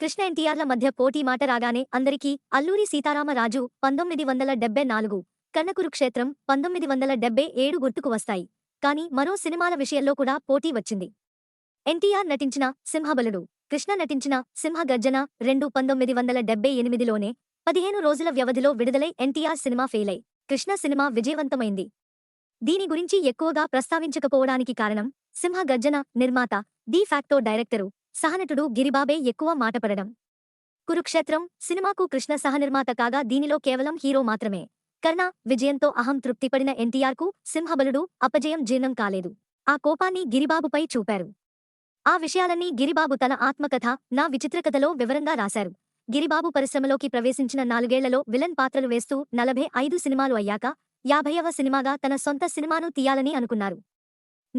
కృష్ణ ఎన్టీఆర్ల మధ్య పోటీ మాట రాగానే అందరికీ అల్లూరి సీతారామరాజు పంతొమ్మిది వందల డెబ్బై నాలుగు కన్నకురుక్షేత్రం పంతొమ్మిది వందల డెబ్బై ఏడు గుర్తుకు వస్తాయి. కానీ మరో సినిమాల విషయంలో కూడా పోటీ వచ్చింది. ఎన్టీఆర్ నటించిన సింహబలుడు కృష్ణ నటించిన సింహగర్జన రెండు పంతొమ్మిది వందల డెబ్బై ఎనిమిదిలోనే పదిహేను రోజుల వ్యవధిలో విడుదలై ఎన్టీఆర్ సినిమా ఫెయిలై కృష్ణ సినిమా విజయవంతమైంది. దీని గురించి ఎక్కువగా ప్రస్తావించకపోవడానికి కారణం సింహగర్జన నిర్మాత ది ఫ్యాక్టో డైరెక్టరు సహనటుడు గిరిబాబే ఎక్కువ మాటపడడం కురుక్షేత్రం సినిమాకు కృష్ణ సహనిర్మాత కాగా దీనిలో కేవలం హీరో మాత్రమే. కర్ణ విజయంతో అహం తృప్తిపడిన ఎన్టీఆర్కు సింహబలుడు అపజయం జీర్ణం కాలేదు. ఆ కోపాన్ని గిరిబాబుపై చూపారు. ఆ విషయాలన్నీ గిరిబాబు తన ఆత్మకథ నా విచిత్రకథలో వివరంగా రాశారు. గిరిబాబు పరిశ్రమలోకి ప్రవేశించిన నాలుగేళ్ళలో విలన్ పాత్రలు వేస్తూ నలభై ఐదు సినిమాలు అయ్యాక యాభైవ సినిమాగా తన సొంత సినిమాను తీయాలని అనుకున్నారు.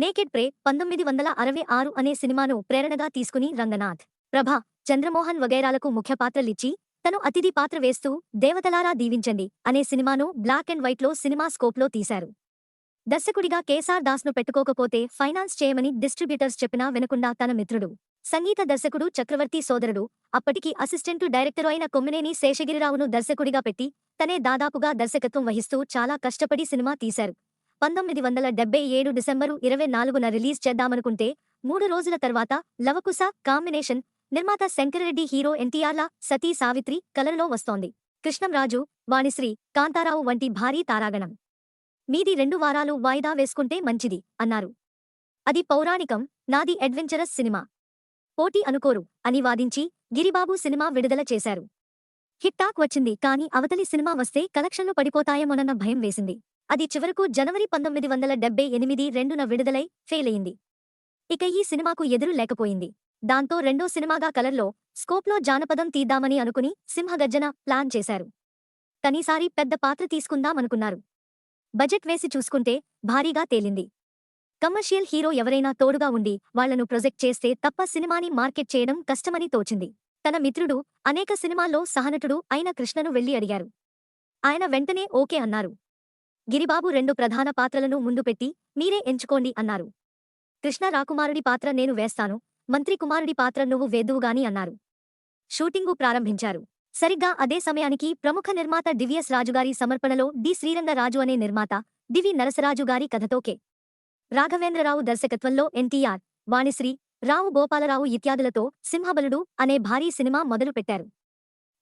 నేకెడ్ ప్రే పంతొమ్మిది వందల అరవై ఆరు అనే సినిమాను ప్రేరణగా తీసుకుని రంగనాథ్ ప్రభ చంద్రమోహన్ వగైరాలకు ముఖ్య పాత్రలిచ్చి తను అతిథి పాత్ర వేస్తూ దేవతలారా దీవించండి అనే సినిమాను బ్లాక్ అండ్ వైట్లో సినిమా స్కోప్లో తీశారు. దర్శకుడిగా కేసార్ దాస్ను పెట్టుకోకపోతే ఫైనాన్స్ చేయమని డిస్ట్రిబ్యూటర్స్ చెప్పినా వినకుండా తన మిత్రుడు సంగీత దర్శకుడు చక్రవర్తి సోదరుడు అప్పటికి అసిస్టెంటు డైరెక్టరు అయిన కొమ్మినేని శేషగిరిరావును దర్శకుడిగా పెట్టి తనే దాదాపుగా దర్శకత్వం వహిస్తూ చాలా కష్టపడి సినిమా తీశారు. పంతొమ్మిది వందల డెబ్బై ఏడు డిసెంబరు ఇరవై నాలుగున రిలీజ్ చేద్దామనుకుంటే మూడు రోజుల తర్వాత లవకుశ కాంబినేషన్ నిర్మాత శంకరరెడ్డి హీరో ఎన్టీఆర్ల సతీ సావిత్రి కలర్లో వస్తోంది. కృష్ణంరాజు వాణిశ్రీ కాంతారావు వంటి భారీ తారాగణం. మీది రెండు వారాలు వాయిదా వేసుకుంటే మంచిది అన్నారు. అది పౌరాణికం నాది అడ్వెంచరస్ సినిమా. పోటీ అనుకోరు అని వాదించి గిరిబాబు సినిమా విడుదల చేశారు. హిట్ టాక్ వచ్చింది. కానీ అవతలి సినిమా వస్తే కలెక్షన్లు పడిపోతాయేమోనన్న భయం వేసింది. అది చివరకు జనవరి పంతొమ్మిది వందల డెబ్బై ఎనిమిది రెండున విడుదలై ఫెయిల్ అయింది ఇక ఈ సినిమాకు ఎదురు లేకపోయింది. దాంతో రెండో సినిమాగా కలర్లో స్కోప్లో జానపదం తీద్దామని అనుకుని సింహగర్జన ప్లాన్ చేశారు. కనీసారి పెద్ద పాత్ర తీసుకుందామనుకున్నారు. బడ్జెట్ వేసి చూసుకుంటే భారీగా తేలింది. కమర్షియల్ హీరో ఎవరైనా తోడుగా ఉండి వాళ్ళను ప్రొజెక్ట్ చేస్తే తప్ప సినిమాని మార్కెట్ చేయడం కష్టమని తోచింది. తన మిత్రుడు అనేక సినిమాల్లో సహనటుడు అయిన కృష్ణను వెళ్ళి అడిగారు. ఆయన వెంటనే ఓకే అన్నారు. గిరిబాబు రెండు ప్రధాన పాత్రలను ముందు పెట్టి మీరే ఎంచుకోండి అన్నారు. కృష్ణ రాకుమారుడి పాత్ర నేను వేస్తాను మంత్రి కుమారుడి పాత్ర నువ్వు వేదువుగాని అన్నారు. షూటింగు ప్రారంభించారు. సరిగ్గా అదే సమయానికి ప్రముఖ నిర్మాత డివిఎస్ రాజుగారి సమర్పణలో డి శ్రీరంగరాజు అనే నిర్మాత దివి నరసరాజు గారి కథతో రాఘవేంద్రరావు దర్శకత్వంలో ఎన్టీఆర్ వాణిశ్రీ రావు గోపాలరావు ఇత్యాదులతో సింహబలుడు అనే భారీ సినిమా మొదలుపెట్టారు.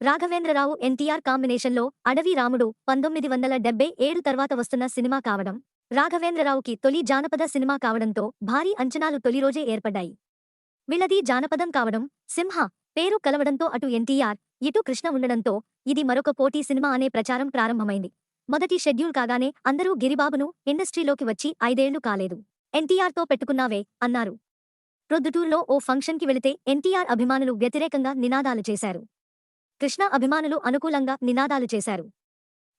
రాఘవేంద్రరావు ఎన్టీఆర్ కాంబినేషన్లో అడవి రాముడు పంతొమ్మిది వందల డెబ్బై ఏడు తర్వాత వస్తున్న సినిమా కావడం రాఘవేంద్రరావుకి తొలి జానపద సినిమా కావడంతో భారీ అంచనాలు తొలి రోజే ఏర్పడ్డాయి. విలది జానపదం కావడం సింహ పేరు కలవడంతో అటు ఎన్టీఆర్ ఇటు కృష్ణ ఉండడంతో ఇది మరొక పోటీ సినిమా అనే ప్రచారం ప్రారంభమైంది. మొదటి షెడ్యూల్ కాగానే అందరూ గిరిబాబును ఇండస్ట్రీలోకి వచ్చి ఐదేళ్ళు కాలేదు. ఎన్టీఆర్తో పెట్టుకున్నావే అన్నారు. ప్రొద్దుటూరులో ఓ ఫంక్షన్కి వెళితే ఎన్టీఆర్ అభిమానులు వ్యతిరేకంగా నినాదాలు చేశారు. కృష్ణ అభిమానులు అనుకూలంగా నినాదాలు చేశారు.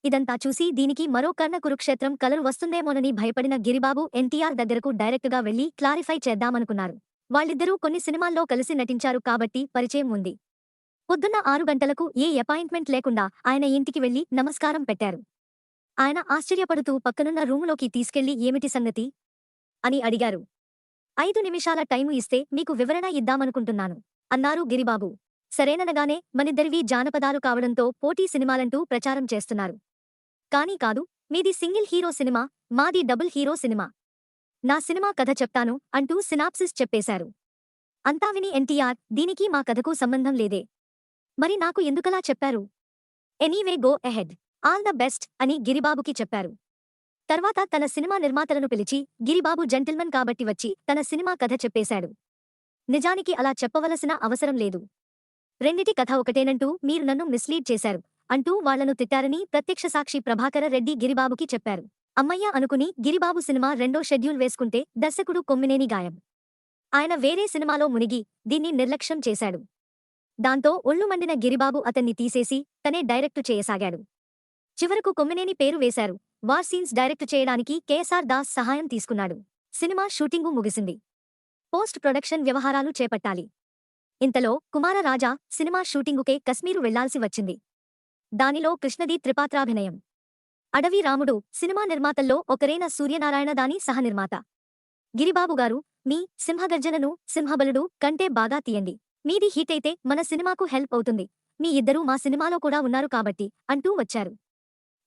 ఇదంతా చూసి దీనికి మరో కర్ణ కురుక్షేత్రం కలరు వస్తుందేమోనని భయపడిన గిరిబాబు ఎన్టీఆర్ దగ్గరకు డైరెక్టుగా వెళ్ళి క్లారిఫై చేద్దామనుకున్నారు. వాళ్ళిద్దరూ కొన్ని సినిమాల్లో కలిసి నటించారు కాబట్టి పరిచయం ఉంది. పొద్దున్న ఆరు గంటలకు ఏ అపాయింట్మెంట్ లేకుండా ఆయన ఇంటికి వెళ్ళి నమస్కారం పెట్టారు. ఆయన ఆశ్చర్యపడుతూ పక్కనున్న రూములోకి తీసుకెళ్ళి ఏమిటి సంగతి? అని అడిగారు. ఐదు నిమిషాల టైము ఇస్తే మీకు వివరణ ఇద్దామనుకుంటున్నాను అన్నారు గిరిబాబు. సరేననగానే మనిద్దరివి జానపదాలు కావడంతో పోటీ సినిమాలంటూ ప్రచారం చేస్తున్నారు. కానీ కాదు మీది సింగిల్ హీరో సినిమా మాది డబుల్ హీరో సినిమా. నా సినిమా కథ చెప్తాను అంటూ సినాప్సిస్ చెప్పేశారు. అంతా విని ఎన్టీఆర్ దీనికి మా కథకు సంబంధం లేదే. మరి నాకు ఎందుకలా చెప్పారు? Anyway go ahead. All the best అని గిరిబాబుకి చెప్పారు. తర్వాత తన సినిమా నిర్మాతలను పిలిచి గిరిబాబు జెంటిల్మన్ కాబట్టి వచ్చి తన సినిమా కథ చెప్పేశాడు. నిజానికి అలా చెప్పవలసిన అవసరం లేదు. రెండిటి కథ ఒకటేనంటూ మీరు నన్ను మిస్లీడ్ చేశారు అంటూ వాళ్ళను తిట్టారని ప్రత్యక్ష సాక్షి ప్రభాకర రెడ్డి గిరిబాబుకి చెప్పారు. అమ్మయ్య అనుకుని గిరిబాబు సినిమా రెండో షెడ్యూల్ వేసుకుంటే దర్శకుడు కొమ్మినేని గాయం. ఆయన వేరే సినిమాలో మునిగి దీన్ని నిర్లక్ష్యం చేశాడు. దాంతో ఒళ్ళు మండిన గిరిబాబు అతన్ని తీసేసి తనే డైరెక్టు చేయసాగాడు. చివరకు కొమ్మినేని పేరు వేశారు. వార్ సీన్స్ డైరెక్ట్ చేయడానికి కేఎస్ఆర్ దాస్ సహాయం తీసుకున్నాడు. సినిమా షూటింగు ముగిసింది. పోస్ట్ ప్రొడక్షన్ వ్యవహారాలు చేపట్టాలి. ఇంతలో కుమారరాజా సినిమా షూటింగుకే కశ్మీరు వెళ్ళాల్సి వచ్చింది. దానిలో కృష్ణది త్రిపాత్రాభినయం. అడవి రాముడు సినిమా నిర్మాతల్లో ఒకరైన సూర్యనారాయణ దాని సహనిర్మాత. గిరిబాబు గారు మీ సింహగర్జనను సింహబలుడు కంటే బాగా తీయండి. మీది హిట్ అయితే మన సినిమాకు హెల్ప్ అవుతుంది. మీ ఇద్దరూ మా సినిమాలో కూడా ఉన్నారు కాబట్టి అంటూ వచ్చారు.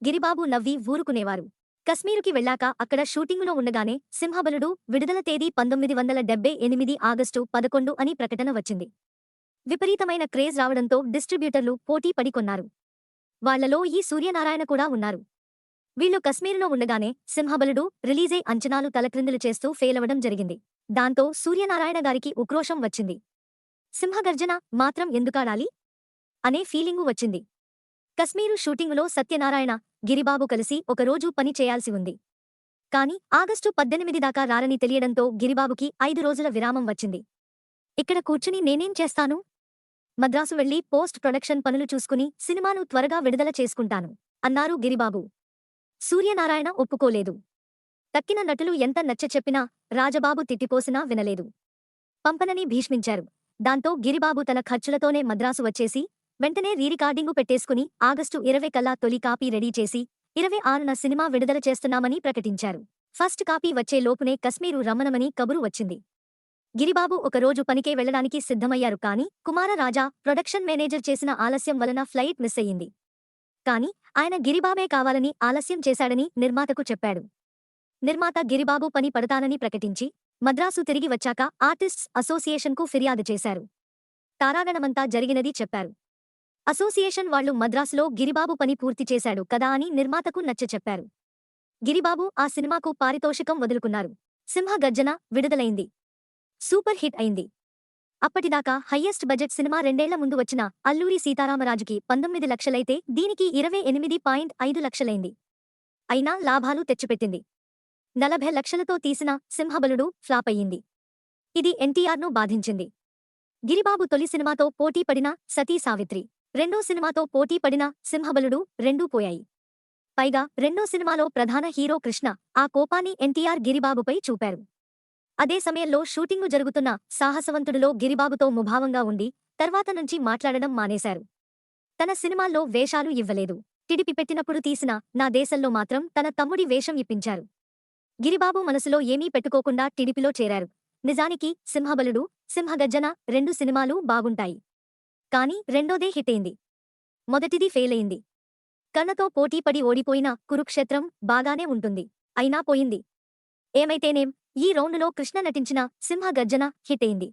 గిరిబాబు నవ్వి ఊరుకునేవారు. కశ్మీరుకి వెళ్ళాక అక్కడ షూటింగులో ఉండగానే సింహబలుడు విడుదల తేదీ పంతొమ్మిది వందల డెబ్బై ఎనిమిది ఆగస్టు పదకొండు అని ప్రకటన వచ్చింది. విపరీతమైన క్రేజ్ రావడంతో డిస్ట్రిబ్యూటర్లు పోటీ పడికొన్నారు వాళ్ళలో ఈ సూర్యనారాయణ కూడా ఉన్నారు. వీళ్ళు కశ్మీరులో ఉండగానే సింహబలుడు రిలీజై అంచనాలు తలక్రిందులు చేస్తూ ఫెయిలవడం జరిగింది. దాంతో సూర్యనారాయణ గారికి ఉక్రోషం వచ్చింది. సింహగర్జన మాత్రం ఎందుకాడాలి? అనే ఫీలింగు వచ్చింది. కశ్మీరు షూటింగులో సత్యనారాయణ గిరిబాబు కలిసి ఒకరోజు పని చేయాల్సి ఉంది. కాని ఆగస్టు పద్దెనిమిది దాకా రారని తెలియడంతో గిరిబాబుకి ఐదు రోజుల విరామం వచ్చింది. ఇక్కడ కూర్చుని నేనేం చేస్తాను? మద్రాసు వెళ్ళి పోస్ట్ ప్రొడక్షన్ పనులు చూసుకుని సినిమాను త్వరగా విడుదల చేసుకుంటాను అన్నారు గిరిబాబు. సూర్యనారాయణ ఒప్పుకోలేదు. తక్కిన నటులు ఎంత నచ్చచెప్పినా రాజబాబు తిట్టిపోసినా వినలేదు. పంపనని భీష్మించారు. దాంతో గిరిబాబు తన ఖర్చులతోనే మద్రాసు వచ్చేసి వెంటనే రీరికార్డింగు పెట్టేసుకుని ఆగస్టు ఇరవై కల్లా తొలి కాపీ రెడీ చేసి ఇరవై ఆరున సినిమా విడుదల చేస్తున్నామని ప్రకటించారు. ఫస్ట్ కాపీ వచ్చే లోపునే కశ్మీరు రమ్మనమని కబురు వచ్చింది. గిరిబాబు ఒకరోజు పనికే వెళ్ళడానికి సిద్ధమయ్యారు కాని కుమారరాజా ప్రొడక్షన్ మేనేజర్ చేసిన ఆలస్యం వలన ఫ్లైట్ మిస్ అయ్యింది. కాని ఆయన గిరిబాబే కావాలని ఆలస్యం చేశాడని నిర్మాతకు చెప్పాడు. నిర్మాత గిరిబాబు పని పడతానని ప్రకటించి మద్రాసు తిరిగి వచ్చాక ఆర్టిస్ట్స్ అసోసియేషన్కు ఫిర్యాదు చేశారు. తారాగణమంతా జరిగినది చెప్పారు. అసోసియేషన్ వాళ్ళు మద్రాసులో గిరిబాబు పని పూర్తి చేశాడు కదా అని నిర్మాతకు నచ్చచెప్పారు గిరిబాబు ఆ సినిమాకు పారితోషికం వదులుకున్నారు. సింహ గర్జన విడుదలైంది. సూపర్ హిట్ అయింది. అప్పటిదాకా హయ్యెస్ట్ బడ్జెట్ సినిమా రెండేళ్ళ ముందు వచ్చిన అల్లూరి సీతారామరాజుకి పంతొమ్మిది లక్షలైతే దీనికి ఇరవై ఎనిమిది పాయింట్ ఐదు లక్షలైంది. అయినా లాభాలు తెచ్చిపెట్టింది. నలభై లక్షలతో తీసిన సింహబలుడు ఫ్లాప్ అయ్యింది. ఇది ఎన్టీఆర్ను బాధించింది. గిరిబాబు తొలి సినిమాతో పోటీ పడిన సతీ సావిత్రి. రెండో సినిమాతో పోటీ పడిన సింహబలుడు రెండూ పోయాయి. పైగా రెండో సినిమాలో ప్రధాన హీరో కృష్ణ ఆ కోపాన్ని ఎన్టీఆర్ గిరిబాబుపై చూపారు. అదే సమయంలో షూటింగు జరుగుతున్న సాహసవంతుడిలో గిరిబాబుతో ముభావంగా ఉండి తర్వాత నుంచి మాట్లాడడం మానేశారు. తన సినిమాల్లో వేషాలు ఇవ్వలేదు. టిడిపి పెట్టినప్పుడు తీసిన నా దేశంలో మాత్రం తన తమ్ముడి వేషం ఇప్పించారు. గిరిబాబు మనసులో ఏమీ పెట్టుకోకుండా టిడిపిలో చేరారు. నిజానికి సింహబలుడు సింహగర్జన రెండు సినిమాలు బాగుంటాయి. కాని రెండోదే హిట్టయింది మొదటిది ఫెయిలయింది కన్నతో పోటీపడి ఓడిపోయిన కురుక్షేత్రం బాగానే ఉంటుంది. అయినా పోయింది. ఏమైతేనేం ఈ రౌండులో కృష్ణ నటించిన సింహగర్జన హిట్టయింది